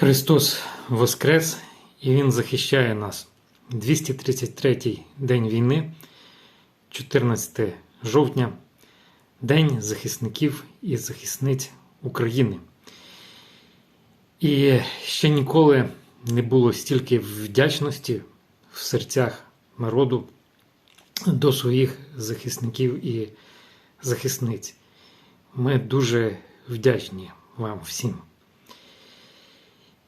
Христос Воскрес і Він захищає нас. 233-й день війни, 14 жовтня, День захисників і захисниць України. І ще ніколи не було стільки вдячності в серцях народу до своїх захисників і захисниць. Ми дуже вдячні вам всім.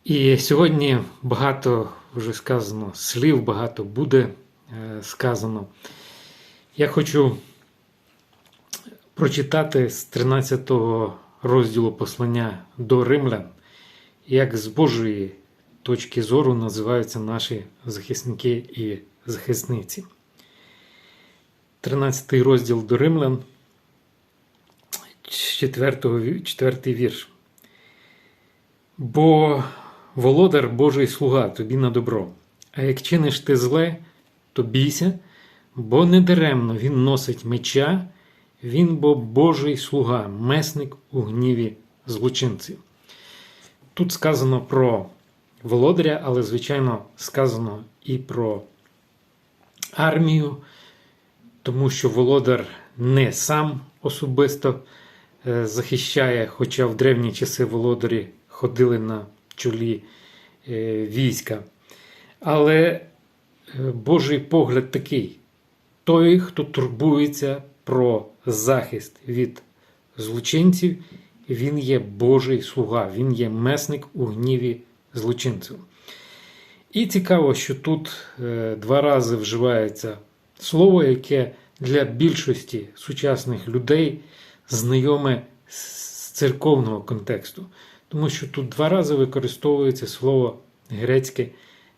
І сьогодні багато вже сказано слів, багато буде е, сказано. Я хочу прочитати з 13 розділу послання до римлян, як з Божої точки зору називаються наші захисники і захисниці. 13 розділ до римлян, 4, 4 вірш. Бо володар Божий слуга тобі на добро. А як чиниш ти зле, то бійся, бо недаремно він носить меча, він бо Божий слуга, месник у гніві злочинців. Тут сказано про володаря, але, звичайно, сказано і про армію, тому що володар не сам особисто е, захищає, хоча в древні часи володарі ходили на чолі е, війська. Але е, Божий погляд такий: той, хто турбується про захист від злочинців, він є Божий слуга, він є месник у гніві злочинців. І цікаво, що тут е, два рази вживається слово, яке для більшості сучасних людей знайоме з церковного контексту. Тому що тут два рази використовується слово грецьке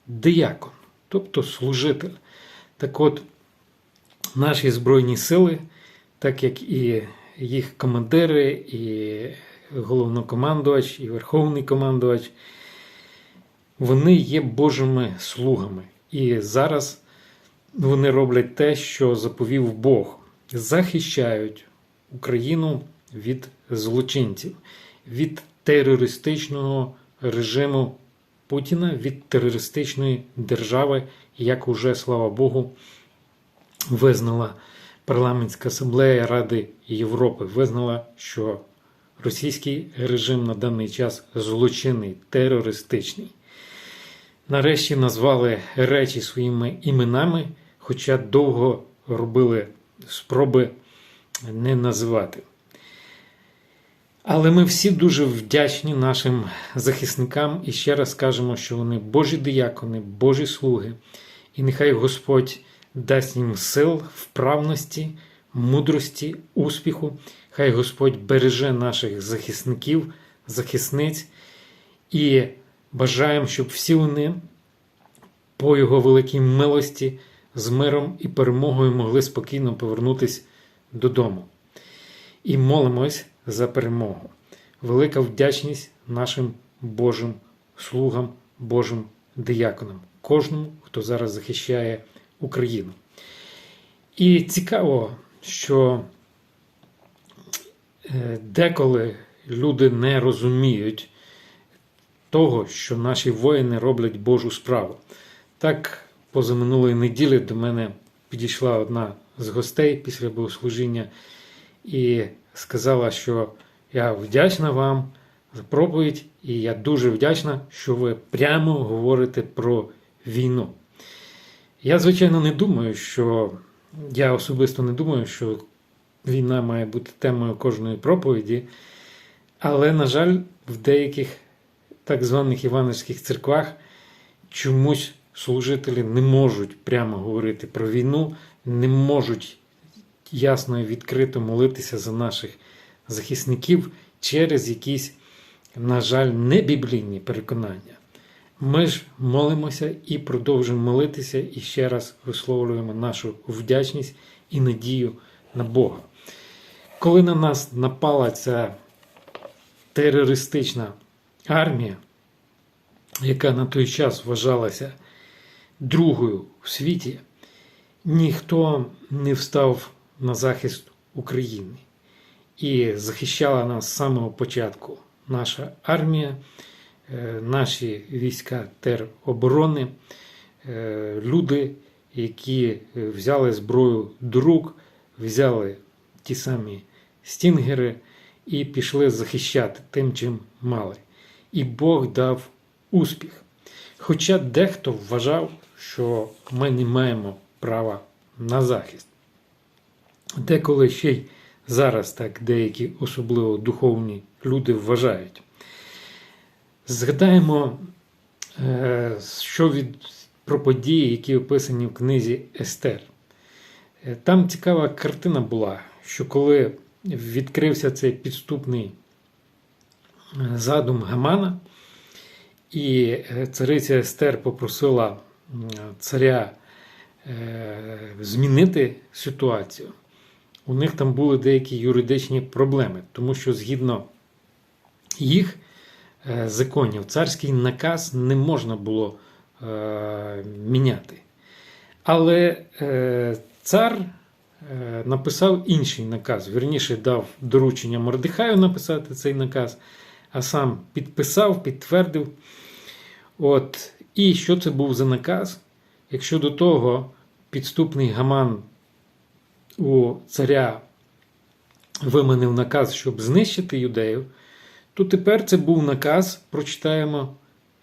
диякон, тобто служитель. Так от, наші Збройні сили, так як і їх командири, і головнокомандувач, і верховний командувач, вони є Божими слугами. І зараз вони роблять те, що заповів Бог, захищають Україну від злочинців, від терористичного режиму Путіна, від терористичної держави, як уже, слава Богу, визнала парламентська асамблея Ради Європи, визнала, що російський режим на даний час злочинний, терористичний. Нарешті назвали речі своїми іменами, хоча довго робили спроби не називати. Але ми всі дуже вдячні нашим захисникам і ще раз кажемо, що вони Божі диякони, Божі слуги, і нехай Господь дасть їм сил, вправності, мудрості, успіху. Хай Господь береже наших захисників, захисниць і бажаємо, щоб всі вони по його великій милості з миром і перемогою могли спокійно повернутися додому. І молимось за перемогу. Велика вдячність нашим Божим слугам, Божим дияконам, кожному, хто зараз захищає Україну. І цікаво, що е, деколи люди не розуміють того, що наші воїни роблять Божу справу. Так, позаминулої неділі до мене підійшла одна з гостей після богослужіння і сказала, що я вдячна вам за проповідь, і я дуже вдячна, що ви прямо говорите про війну. Я, звичайно, не думаю, що я особисто не думаю, що війна має бути темою кожної проповіді, але, на жаль, в деяких так званих івановських церквах чомусь служителі не можуть прямо говорити про війну, не можуть ясно і відкрито молитися за наших захисників через якісь, на жаль, небіблійні переконання. Ми ж молимося і продовжуємо молитися, і ще раз висловлюємо нашу вдячність і надію на Бога. Коли на нас напала ця терористична армія, яка на той час вважалася другою в світі, ніхто не встав на захист України і захищала нас з самого початку наша армія е, наші війська тероборони, е, люди, які взяли зброю до рук, взяли ті самі стінгери і пішли захищати тим, чим мали. І Бог дав успіх. Хоча дехто вважав, що ми не маємо права на захист. Деколи ще й зараз так деякі особливо духовні люди вважають. Згадаємо, е, що від, про події, які описані в книзі Естер. Е, Там цікава картина була, що коли відкрився цей підступний е, задум Гамана, і цариця Естер попросила царя змінити ситуацію, у них там були деякі юридичні проблеми, тому що згідно їх е, законів царський наказ не можна було е, міняти. Але е, цар е, написав інший наказ, вірніше дав доручення Мордихаю написати цей наказ, а сам підписав, підтвердив. От. І що це був за наказ? Якщо до того підступний гаман у царя виманив наказ, щоб знищити юдеїв, то тепер це був наказ, прочитаємо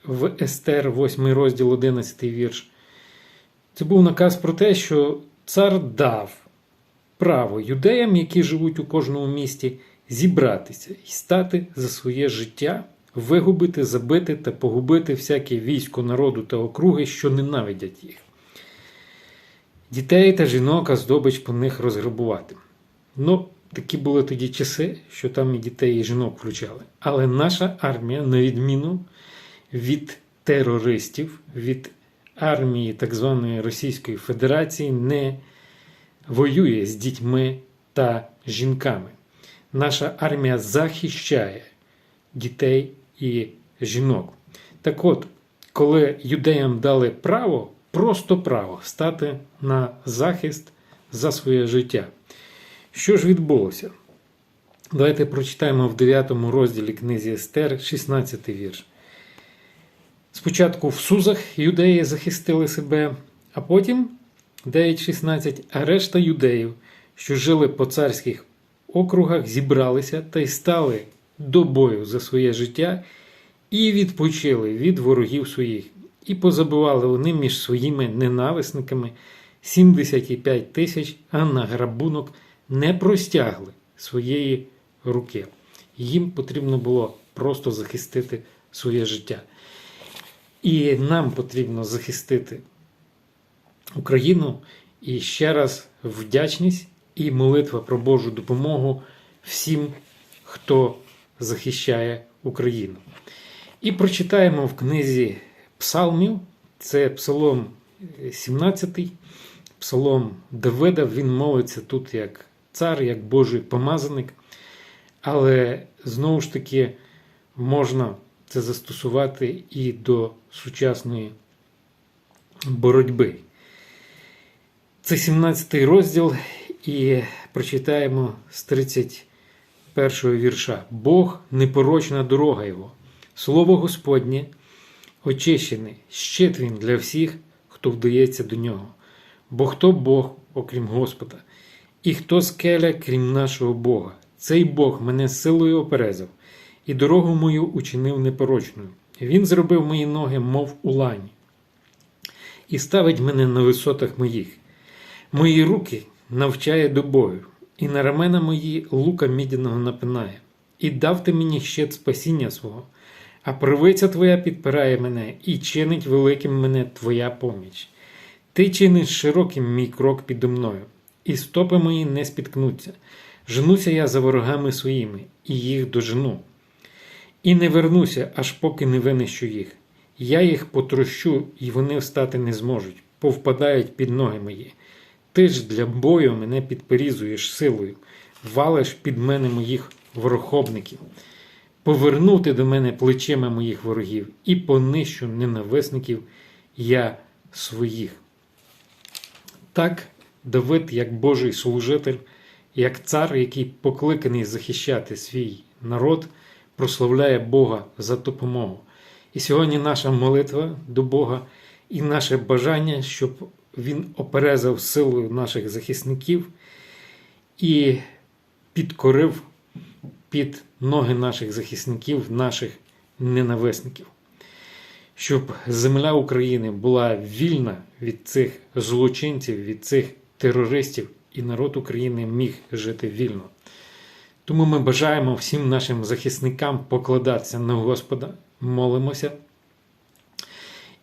в Естер, 8 розділ, 11 вірш. Це був наказ про те, що цар дав право юдеям, які живуть у кожному місті, зібратися і стати за своє життя, вигубити, забити та погубити всяке військо народу та округи, що ненавидять їх. Дітей та жінок, а здобич по них розграбувати. Ну, такі були тоді часи, що там і дітей, і жінок включали. Але наша армія, на відміну від терористів, від армії так званої Російської Федерації, не воює з дітьми та жінками. Наша армія захищає дітей і жінок. Так от, коли юдеям дали право, просто право стати на захист за своє життя. Що ж відбулося? Давайте прочитаємо в 9 розділі книзі Естер, 16 вірш. Спочатку в Сузах юдеї захистили себе, а потім 9.16, а решта юдеїв, що жили по царських округах, зібралися та й стали до бою за своє життя і відпочили від ворогів своїх, і позабивали вони між своїми ненависниками 75 тисяч, а на грабунок не простягли своєї руки. Їм потрібно було просто захистити своє життя. І нам потрібно захистити Україну і ще раз вдячність і молитва про Божу допомогу всім, хто захищає Україну. І прочитаємо в книзі Псалмів, це Псалом 17, Псалом Давида. Він молиться тут як цар, як Божий помазаник. Але знову ж таки можна це застосувати і до сучасної боротьби. Це 17 розділ, і прочитаємо з 31 вірша. Бог непорочна дорога Його, Слово Господнє очищене, щит він для всіх, хто вдається до нього. Бо хто Бог, окрім Господа, і хто скеля, крім нашого Бога? Цей Бог мене силою оперезав, і дорогу мою учинив непорочною. Він зробив мої ноги, мов у лані, і ставить мене на висотах моїх. Мої руки навчає до бою, і на рамена мої лука мідяного напинає, і дав ти мені щит спасіння свого, а правиця твоя підпирає мене, і чинить великим мене твоя поміч. Ти чиниш широким мій крок підо мною, і стопи мої не спіткнуться. Женуся я за ворогами своїми, і їх дожену. І не вернуся, аж поки не винищу їх. Я їх потрощу, і вони встати не зможуть, повпадають під ноги мої. Ти ж для бою мене підперізуєш силою, валиш під мене моїх ворохобників, повернути до мене плечима моїх ворогів і понищу ненависників я своїх. Так, Давид, як Божий служитель, як цар, який покликаний захищати свій народ, прославляє Бога за допомогу. І сьогодні наша молитва до Бога і наше бажання, щоб Він оперезав силою наших захисників і підкорив під ноги наших захисників, наших ненависників. Щоб земля України була вільна від цих злочинців, від цих терористів, і народ України міг жити вільно. Тому ми бажаємо всім нашим захисникам покладатися на Господа, молимося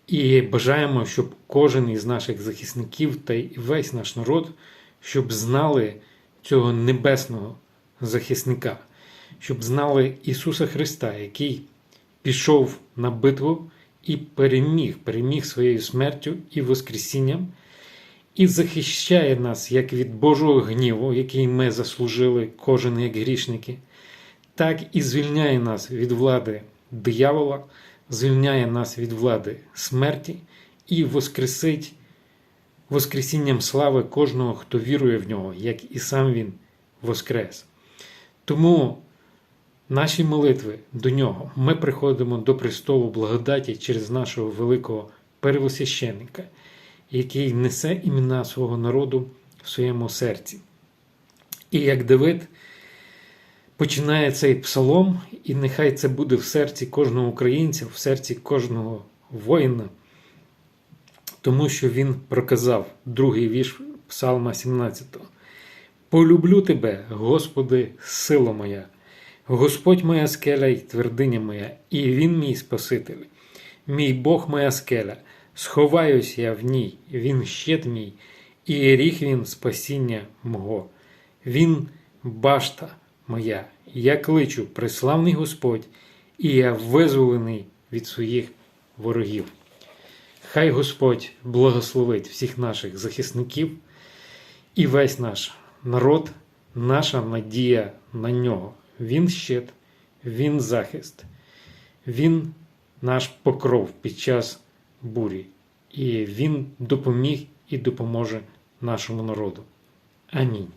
і бажаємо, щоб кожен із наших захисників та й весь наш народ, щоб знали цього небесного захисника, щоб знали Ісуса Христа, який пішов на битву і переміг, переміг своєю смертю і Воскресінням, і захищає нас як від Божого гніву, який ми заслужили, кожен як грішники, так і звільняє нас від влади диявола, звільняє нас від влади смерті і воскресить Воскресінням слави кожного, хто вірує в нього, як і сам Він воскрес. Тому наші молитви до нього ми приходимо до престолу благодаті через нашого великого первосвященника, який несе імена свого народу в своєму серці. І як Давид починає цей псалом, і нехай це буде в серці кожного українця, в серці кожного воїна, тому що він проказав другий вірш Псалма 17. Полюблю тебе, Господи, сила моя, Господь моя скеля й твердиня моя, і Він мій Спаситель, мій Бог моя скеля, сховаюсь я в ній, Він щит мій, і ріг він спасіння мого. Він башта моя, я кличу, преславний Господь, і я визволений від своїх ворогів. Хай Господь благословить всіх наших захисників і весь наш народ, наша надія на нього. Він щит, Він захист, Він наш покров під час бурі, і Він допоміг і допоможе нашому народу. Амінь.